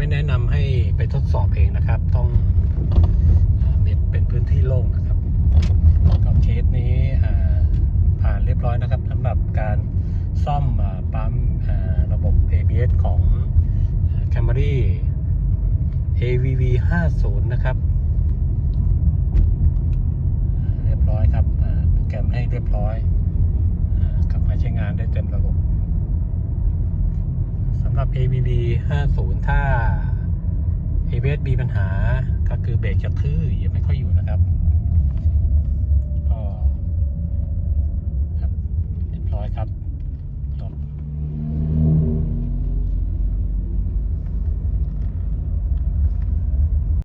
ไม่แนะนำให้ไปทดสอบเองนะครับ ต้องเป็นพื้นที่โล่งนะครับก็เคสนี้ผ่านเรียบร้อยนะครับสำหรับการซ่อมปั๊มระบบ ABS ของ Camry AVV 50 นะครับ เรียบร้อยครับโปรแกรมให้เรียบร้อยกลับมาใช้งานได้เต็มระบบสำหรับ AVV 50 ถ้า สมีปัญหาก็คือเบรกจะทื่อยังไม่ค่อยอยู่นะ